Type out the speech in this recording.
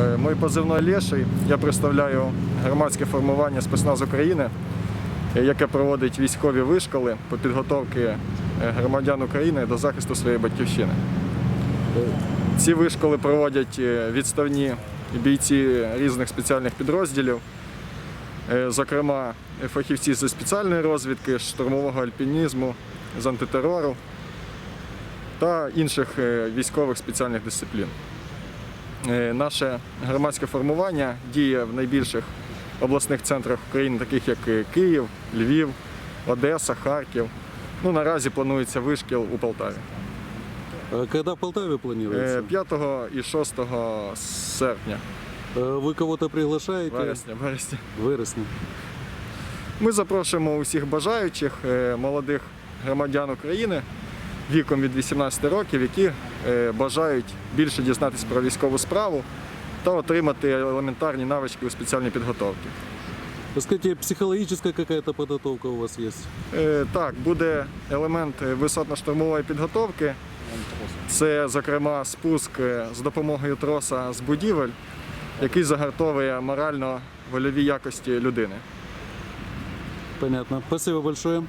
Е, Мой позивний Лєший. Я представляю громадське формування спецназ України, яке проводить військові вишколи по підготовці е, громадян України до захисту своєї батьківщини. Ці вишколи проводять е, відставні бійці різних спеціальних підрозділів, зокрема фахівці зі спеціальної розвідки, штурмового альпінізму, з антитерору та інших військових спеціальних дисциплін. Е, Наше громадське формування діє в найбільших обласних центрах України, таких як е, Київ, Львів, Одеса, Харків. Ну, наразі планується вишкіл у Полтаві. А Когда в Полтаве Е, планируется? 5 і 6 серпня, Вы кого-то приглашаете? вересня, вересня. Вересня. Ми запрошуємо усіх бажаючих е, молодих громадян України віком від 18 років, які е, бажають більше дізнатися про військову справу та отримати елементарні навички у спеціальній підготовці. Скажите, психологическая какая-то подготовка у вас есть? Е, Так, буде елемент е, висотно-штурмової підготовки. Це, зокрема, спуск е, з допомогою троса з будівель, який загартовує морально-вольові якості людини. Понятно. Спасибо большое.